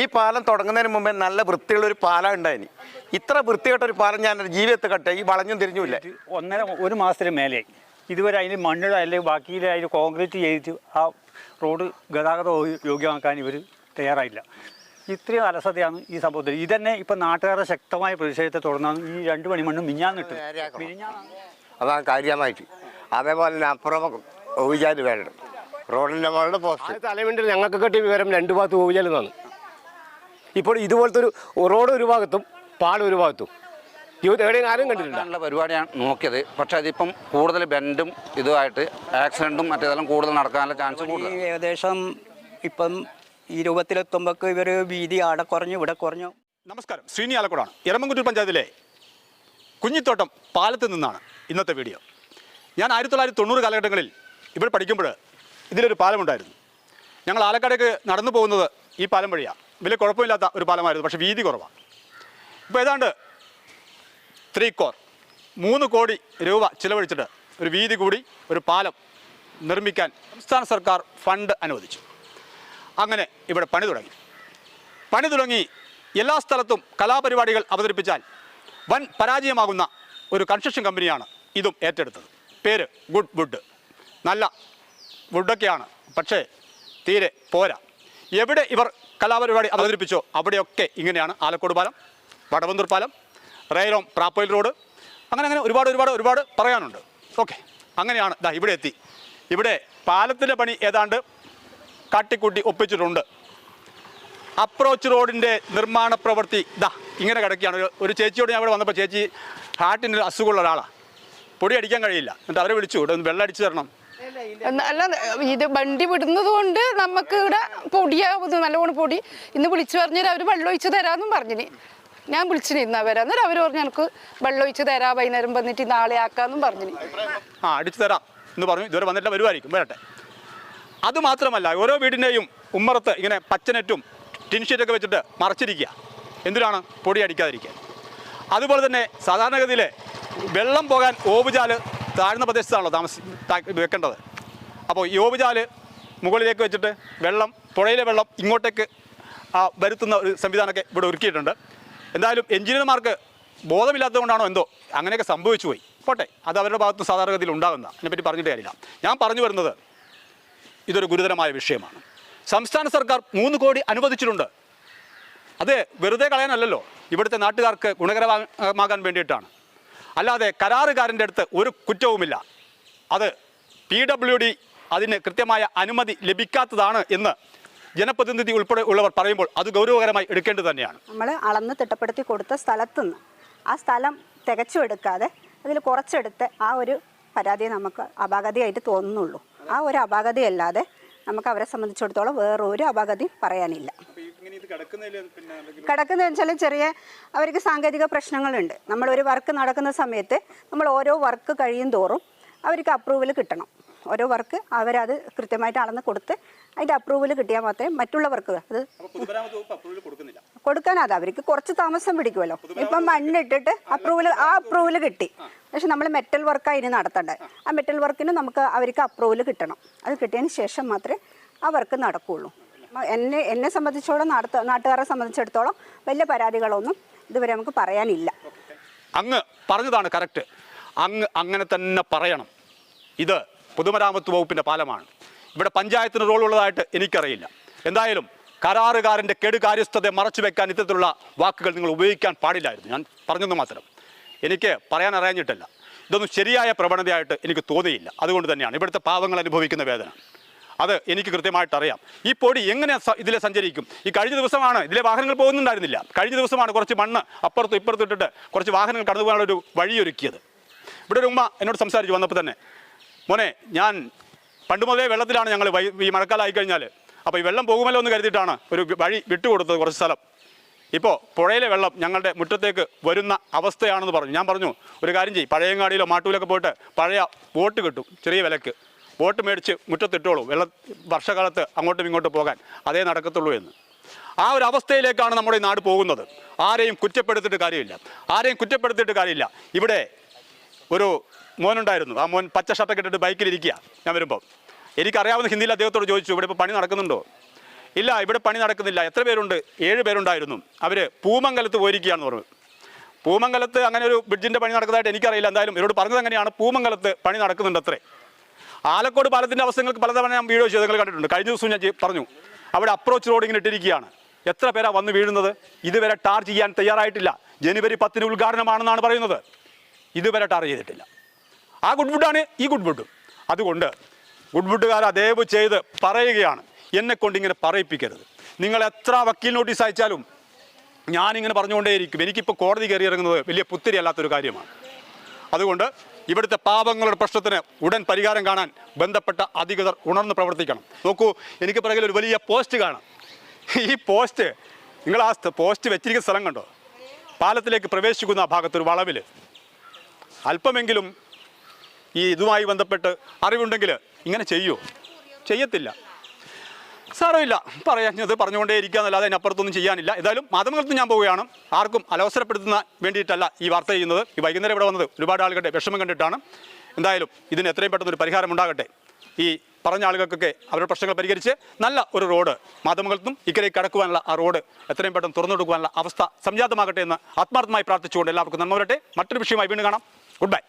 ഈ പാലം തുടങ്ങുന്നതിന് മുമ്പേ നല്ല വൃത്തിയുള്ള ഒരു പാലം ഉണ്ടായിനി. ഇത്ര വൃത്തികെട്ട ഒരു പാലം ഞാൻ ജീവിതത്തെ ജീവിതത്തിൽ കട്ടെ ഈ വളഞ്ഞും തിരിഞ്ഞുമില്ല ഒന്നര ഒരു മാസത്തിന് മേലെ ഇതുവരെ അതിന് മണ്ണിട അല്ലെങ്കിൽ ബാക്കിയിൽ അതിന് കോൺക്രീറ്റ് ചെയ്തിട്ട് ആ റോഡ് ഗതാഗത യോഗ്യമാക്കാൻ ഇവർ തയ്യാറായില്ല. ഇത്രയും അലസതയാണ് ഈ സംഭവത്തിൽ ഇതന്നെ ഇപ്പം നാട്ടുകാരുടെ ശക്തമായ പ്രതിഷേധത്തെ തുടർന്നാണ് ഈ രണ്ട് മണി മണ്ണ് മിഞ്ഞാന്നിട്ട് അതാണ് കാര്യമായിട്ട്. അതേപോലെ തന്നെ അപ്പുറം ഊജാൽ വേണം റോഡിന്റെ മുകളിൽ പോസ്റ്റ്. തലമിണ്ടിൽ ഞങ്ങൾക്ക് കിട്ടിയ വിവരം രണ്ട് ഭാഗത്ത് ഊജലെന്നാണ് ഇപ്പോൾ ഇതുപോലത്തെ ഒരു റോഡ് ഒരു ഭാഗത്തും പാലം ഒരു ഭാഗത്തും. എവിടെയും ആരും കണ്ടിട്ടില്ല. പരിപാടിയാണ് നോക്കിയത്. പക്ഷെ അതിപ്പം കൂടുതൽ ബെൻഡും ഇതുമായിട്ട് ആക്സിഡന്റും മറ്റേതെല്ലാം കൂടുതൽ നടക്കാനുള്ള ചാൻസ് ഈ കൂടുതൽ ഏകദേശം ഇപ്പം ഈ രൂപത്തിലെത്തുമ്പോൾ ഇവർ വീതി ആടെ കുറഞ്ഞു ഇവിടെ കുറഞ്ഞു. നമസ്കാരം. ശ്രീനി ആലക്കോടാണ്. എറമംകുറ്റൂർ പഞ്ചായത്തിലെ കുഞ്ഞിത്തോട്ടം പാലത്ത് നിന്നാണ് ഇന്നത്തെ വീഡിയോ. ഞാൻ ആയിരത്തി തൊള്ളായിരത്തി തൊണ്ണൂറ് കാലഘട്ടങ്ങളിൽ ഇവിടെ പഠിക്കുമ്പോൾ ഇതിലൊരു പാലമുണ്ടായിരുന്നു. ഞങ്ങൾ ആലക്കാടേക്ക് നടന്നു പോകുന്നത് ഈ പാലം വഴിയാണ് വലിയ കുഴപ്പമില്ലാത്ത ഒരു പാലമായിരുന്നു പക്ഷേ വീതി കുറവാണ് ഇപ്പോൾ ഏതാണ്ട് ത്രീ കോർ മൂന്ന് കോടി രൂപ ചിലവഴിച്ചിട്ട് ഒരു വീതി കൂടി ഒരു പാലം നിർമ്മിക്കാൻ സംസ്ഥാന സർക്കാർ ഫണ്ട് അനുവദിച്ചു. അങ്ങനെ ഇവിടെ പണി തുടങ്ങി. പണി തുടങ്ങി എല്ലാ സ്ഥലത്തും കലാപരിപാടികൾ അവതരിപ്പിച്ചാൽ വൻ പരാജയമാകുന്ന ഒരു കൺസ്ട്രക്ഷൻ കമ്പനിയാണ് ഇതും ഏറ്റെടുത്തത്. പേര് ഗുഡ് വുഡ് നല്ല വുഡൊക്കെയാണ് പക്ഷേ തീരെ പോരാ. എവിടെ ഇവർ കലാപരിപാടി അവതരിപ്പിച്ചോ. അവിടെയൊക്കെ ഇങ്ങനെയാണ് ആലക്കോട് പാലം വടവന്തൂർ പാലം റെയിലോം പ്രാപ്പോയിൽ റോഡ്. അങ്ങനെ അങ്ങനെ ഒരുപാട് ഒരുപാട് ഒരുപാട് പറയാനുണ്ട്. ഓക്കെ. അങ്ങനെയാണ് ദാ ഇവിടെ എത്തി. ഇവിടെ പാലത്തിന്റെ പണി ഏതാണ്ട് കാട്ടിക്കൂട്ടി ഒപ്പിച്ചിട്ടുണ്ട്. അപ്രോച്ച് റോഡിന്റെ നിർമ്മാണ പ്രവൃത്തി ദാ ഇങ്ങനെ കിടക്കുകയാണ്. ഒരു- ഒരു ചേച്ചിയോട് ഞാൻ ഇവിടെ വന്നപ്പോൾ ചേച്ചി ഹാർട്ടിന്റെ അസുഖമുള്ള ഒരാളാണ് പൊടി അടിക്കാൻ കഴിയില്ല. എന്നിട്ട് അവരെ വിളിച്ചു. ഇവിടെ ഒന്ന് വെള്ളം അടിച്ചു തരണം. അല്ല ഇത് വണ്ടി വിടുന്നത് കൊണ്ട് നമുക്ക് ഇവിടെ പൊടിയാവുന്നു നല്ലോണം പൊടി. ഇന്ന് വിളിച്ചു പറഞ്ഞാൽ അവർ വെള്ളം ഒഴിച്ച് തരാമെന്നും പറഞ്ഞിന്. ഞാൻ വിളിച്ചിന് ഇന്ന് അവരെ. അന്നേരം അവർ പറഞ്ഞു എനിക്ക് വെള്ളം ഒഴിച്ച് തരാം വൈകുന്നേരം വന്നിട്ട് നാളെ ആക്കാന്നും പറഞ്ഞിന്. ആ അടിച്ചു തരാം എന്ന് പറഞ്ഞു. ഇതുവരെ വന്നിട്ട് വരുമായിരിക്കും വരട്ടെ. അത് മാത്രമല്ല ഓരോ വീടിന്റെയും ഉമ്മറത്ത് ഇങ്ങനെ പച്ചനെറ്റും ടിൻഷീറ്റൊക്കെ വെച്ചിട്ട് മറച്ചിരിക്കുക. എന്തിനാണ്? പൊടി അടിക്കാതിരിക്കുക അതുപോലെ തന്നെ സാധാരണഗതിയിൽ വെള്ളം പോകാൻ ഓവുചാൽ താഴ്ന്ന പ്രദേശത്താണല്ലോ താമസി വെക്കേണ്ടത്. അപ്പോൾ ഈ മുകളിലേക്ക് വെച്ചിട്ട് വെള്ളം പുഴയിലെ വെള്ളം ഇങ്ങോട്ടേക്ക് വരുത്തുന്ന ഒരു സംവിധാനമൊക്കെ ഇവിടെ ഒരുക്കിയിട്ടുണ്ട്. എന്തായാലും എഞ്ചിനീയർമാർക്ക് ബോധമില്ലാത്തതുകൊണ്ടാണോ എന്തോ അങ്ങനെയൊക്കെ സംഭവിച്ചു പോയി. പോട്ടെ അത് അവരുടെ ഭാഗത്ത് സാധാരണഗതിയിൽ ഉണ്ടാകുന്ന അതിനെപ്പറ്റി പറഞ്ഞിട്ട് കാര്യമില്ല. ഞാൻ പറഞ്ഞു വരുന്നത് ഇതൊരു ഗുരുതരമായ വിഷയമാണ്. സംസ്ഥാന സർക്കാർ മൂന്ന് കോടി അനുവദിച്ചിട്ടുണ്ട്. അത് വെറുതെ കളയാനല്ലല്ലോ. ഇവിടുത്തെ നാട്ടുകാർക്ക് ഗുണകരമാകാൻ വേണ്ടിയിട്ടാണ്. അല്ലാതെ കരാറുകാരന്റെ അടുത്ത് ഒരു കുറ്റവുമില്ല. അത് പി ഡബ്ല്യു ഡി അതിന് കൃത്യമായ അനുമതി ലഭിക്കാത്തതാണ് എന്ന് ജനപ്രതിനിധി ഉൾപ്പെടെ ഉള്ളവർ പറയുമ്പോൾ അത് ഗൗരവകരമായി എടുക്കേണ്ടത് തന്നെയാണ്. നമ്മൾ അളന്ന് തിട്ടപ്പെടുത്തി കൊടുത്ത സ്ഥലത്തുനിന്ന് ആ സ്ഥലം തികച്ചു എടുക്കാതെ അതിൽ കുറച്ചെടുത്ത് ആ ഒരു പരാതിയെ നമുക്ക് അപാകതയായിട്ട് തോന്നുന്നുള്ളൂ. ആ ഒരു അപാകതയല്ലാതെ നമുക്ക് അവരെ സംബന്ധിച്ചിടത്തോളം വേറൊരു അപാകതി പറയാനില്ല. കിടക്കുന്നതെന്ന് വെച്ചാൽ ചെറിയ അവർക്ക് സാങ്കേതിക പ്രശ്നങ്ങളുണ്ട്. നമ്മളൊരു വർക്ക് നടക്കുന്ന സമയത്ത് നമ്മൾ ഓരോ വർക്ക് കഴിയും തോറും അവർക്ക് അപ്രൂവൽ കിട്ടണം. ഓരോ വർക്ക് അവരത് കൃത്യമായിട്ട് അളന്ന് കൊടുത്ത് അതിന്റെ അപ്രൂവൽ കിട്ടിയാൽ മാത്രമേ മറ്റുള്ള വർക്ക് അത് കൊടുക്കാനത് അവർക്ക് കുറച്ച് താമസം പിടിക്കുമല്ലോ. ഇപ്പം മണ്ണിട്ടിട്ട് അപ്രൂവൽ ആ അപ്രൂവൽ കിട്ടി. പക്ഷെ നമ്മൾ മെറ്റൽ വർക്കാണ് ഇനി നടത്തേണ്ടത് ആ. മെറ്റൽ വർക്കിന് നമുക്ക് അവർക്ക് അപ്രൂവൽ കിട്ടണം. അത് കിട്ടിയതിന് ശേഷം മാത്രമേ ആ വർക്ക് നടക്കുകയുള്ളൂ. എന്നെ എന്നെ സംബന്ധിച്ചോളം നടത്ത നാട്ടുകാരെ സംബന്ധിച്ചിടത്തോളം വലിയ പരാതികളൊന്നും ഇതുവരെ നമുക്ക് പറയാനില്ല. അങ്ങ് പറഞ്ഞതാണ് കറക്റ്റ് അങ്ങ് അങ്ങനെ തന്നെ പറയണം. ഇത് പൊതുമരാമത്ത് വകുപ്പിന്റെ പാലമാണ്. ഇവിടെ പഞ്ചായത്തിന് റോൾ ഉള്ളതായിട്ട് എനിക്കറിയില്ല. എന്തായാലും കരാറുകാരന്റെ കെടുകാര്യസ്ഥതയെ മറച്ചു വെക്കാൻ ഇത്തരത്തിലുള്ള വാക്കുകൾ നിങ്ങൾ ഉപയോഗിക്കാൻ പാടില്ലായിരുന്നു. ഞാൻ പറഞ്ഞെന്ന് മാത്രം. എനിക്ക് പറയാൻ അറിയാഞ്ഞിട്ടല്ല. ഇതൊന്നും ശരിയായ പ്രവണതയായിട്ട് എനിക്ക് തോന്നിയില്ല. അതുകൊണ്ട് തന്നെയാണ് ഇവിടുത്തെ പാവങ്ങൾ അനുഭവിക്കുന്ന വേദന. അത് എനിക്ക് കൃത്യമായിട്ട് അറിയാം. ഈ പൊടി എങ്ങനെ ഇതിലെ സഞ്ചരിക്കും? ഈ കഴിഞ്ഞ ദിവസമാണ് ഇതിലെ വാഹനങ്ങൾ പോകുന്നുണ്ടായിരുന്നില്ല. കഴിഞ്ഞ ദിവസമാണ് കുറച്ച് മണ്ണ് അപ്പുറത്തും ഇപ്പുറത്തും ഇട്ടിട്ട് കുറച്ച് വാഹനങ്ങൾ കടന്നു പോകാനുള്ള ഒരു വഴിയൊരുക്കിയത്. ഇവിടെ ഒരു ഉമ്മ എന്നോട് സംസാരിച്ചു വന്നപ്പോൾ തന്നെ മോനെ ഞാൻ പണ്ട് മുതലേ വെള്ളത്തിലാണ് ഞങ്ങൾ ഈ മഴക്കാലം ആയിക്കഴിഞ്ഞാൽ അപ്പോൾ ഈ വെള്ളം പോകുമല്ലോ എന്ന് കരുതിയിട്ടാണ് ഒരു വഴി വിട്ടുകൊടുത്തത് കുറച്ച് സ്ഥലം. ഇപ്പോൾ പുഴയിലെ വെള്ളം ഞങ്ങളുടെ മുറ്റത്തേക്ക് വരുന്ന അവസ്ഥയാണെന്ന് പറഞ്ഞു. ഞാൻ പറഞ്ഞു ഒരു കാര്യം ചെയ്യും. പഴയങ്ങാടിയിലോ മാട്ടൂലൊക്കെ പോയിട്ട് പഴയ ബോട്ട് കിട്ടും ചെറിയ വിലക്ക്. ബോട്ട് മേടിച്ച് മുറ്റത്തിട്ടോളൂ വെള്ളം വർഷകാലത്ത് അങ്ങോട്ടും ഇങ്ങോട്ടും പോകാൻ. അതേ നടക്കത്തുള്ളൂ എന്ന്. ആ ഒരു അവസ്ഥയിലേക്കാണ് നമ്മുടെ ഈ നാട് പോകുന്നത്. ആരെയും കുറ്റപ്പെടുത്തിയിട്ട് കാര്യമില്ല. ആരെയും കുറ്റപ്പെടുത്തിയിട്ട് കാര്യമില്ല. ഇവിടെ ഒരു മോനുണ്ടായിരുന്നു. ആ മോൻ പച്ച ഷർട്ടൊക്കെ ഇട്ടിട്ട് ബൈക്കിലിരിക്കുക ഞാൻ വരുമ്പോൾ എനിക്കറിയാവുന്ന ഹിന്ദിയിൽ അദ്ദേഹത്തോട് ചോദിച്ചു ഇവിടെ ഇപ്പോൾ പണി നടക്കുന്നുണ്ടോ? ഇല്ല ഇവിടെ പണി നടക്കുന്നില്ല. എത്ര പേരുണ്ട്? ഏഴ് പേരുണ്ടായിരുന്നു. അവർ പൂമംഗലത്ത് പോയിരിക്കുകയാണെന്ന് പറഞ്ഞു. പൂമംഗലത്ത് അങ്ങനെ ഒരു ബ്രിഡ്ജിന്റെ പണി നടക്കുന്നതായിട്ട് എനിക്കറിയില്ല. എന്തായാലും ഇവരോട് പറഞ്ഞത് എങ്ങനെയാണ് പൂമംഗലത്ത് പണി നടക്കുന്നുണ്ട് അത്രേ. ആലക്കോട് പാലത്തിന്റെ അവസ്ഥകൾക്ക് പലതവണ ഞാൻ വീഡിയോ ചെയ്ത് നിങ്ങൾ കണ്ടിട്ടുണ്ട്. കഴിഞ്ഞ ദിവസം ഞാൻ പറഞ്ഞു അവിടെ അപ്രോച്ച് റോഡ് ഇങ്ങനെ ഇട്ടിരിക്കുകയാണ്. എത്ര പേരാ വന്ന് വീഴുന്നത്? ഇതുവരെ ടാർ ചെയ്യാൻ തയ്യാറായിട്ടില്ല. ജനുവരി പത്തിന് ഉദ്ഘാടനമാണെന്നാണ് പറയുന്നത്. ഇതുവരെ ടാർ ചെയ്തിട്ടില്ല. ആ ഗുഡ് വുഡാണ് ഈ ഗുഡ് അതുകൊണ്ട് ഗുഡ് വുഡുകാർ ദയവ് ചെയ്ത് പറയുകയാണ്. എന്നെ കൊണ്ട് ഇങ്ങനെ പറയിപ്പിക്കരുത്. നിങ്ങൾ എത്ര വക്കീൽ നോട്ടീസ് അയച്ചാലും ഞാനിങ്ങനെ പറഞ്ഞുകൊണ്ടേയിരിക്കും. എനിക്കിപ്പോൾ കോടതി കയറി ഇറങ്ങുന്നത് വലിയ പുത്തിരി അല്ലാത്തൊരു കാര്യമാണ്. അതുകൊണ്ട് ഇവിടുത്തെ പാപങ്ങളുടെ പ്രശ്നത്തിന് ഉടൻ പരിഹാരം കാണാൻ ബന്ധപ്പെട്ട അധികൃതർ ഉണർന്ന് പ്രവർത്തിക്കണം. നോക്കൂ എനിക്ക് പിറകിൽ ഒരു വലിയ പോസ്റ്റ് കാണാം. ഈ പോസ്റ്റ് നിങ്ങൾ ആ പോസ്റ്റ് വെച്ചിരിക്കുന്ന സ്ഥലം കണ്ടോ? പാലത്തിലേക്ക് പ്രവേശിക്കുന്ന ആ ഭാഗത്തൊരു വളവിൽ അല്പമെങ്കിലും ഈ ഇതുമായി ബന്ധപ്പെട്ട് അറിവുണ്ടെങ്കിൽ ഇങ്ങനെ ചെയ്യുമോ ചെയ്യത്തില്ല. സാരമില്ല. പറയാഞ്ഞത് പറഞ്ഞുകൊണ്ടേ ഇരിക്കാന്നല്ലാതെ അതിനപ്പുറത്തൊന്നും ചെയ്യാനില്ല. ഏതായാലും മാധ്യമങ്ങൾക്ക് ഞാൻ പോവുകയാണ്. ആർക്കും അലവസരപ്പെടുത്തുന്ന വേണ്ടിയിട്ടല്ല ഈ വാർത്ത ചെയ്യുന്നത്. ഈ വൈകുന്നേരം ഇവിടെ വന്നത് ഒരുപാട് ആളുകളുടെ വിഷമം കണ്ടിട്ടാണ്. എന്തായാലും ഇതിന് എത്രയും പെട്ടെന്ന് ഒരു പരിഹാരം ഉണ്ടാകട്ടെ. ഈ പറഞ്ഞ ആളുകൾക്കൊക്കെ അവരുടെ പ്രശ്നങ്ങൾ പരിഹരിച്ച് നല്ല ഒരു റോഡ് മാധ്യമങ്ങൾക്കും ഇക്കരയ്ക്ക് കടക്കുവാനുള്ള ആ റോഡ് എത്രയും പെട്ടെന്ന് തുറന്നു കൊടുക്കുവാനുള്ള അവസ്ഥ സംജാതമാകട്ടെ എന്ന് ആത്മാർത്ഥമായി പ്രാർത്ഥിച്ചുകൊണ്ട് എല്ലാവർക്കും നന്മ വരട്ടെ. മറ്റൊരു വിഷയമായി വീണ്ടും കാണാം. Good bye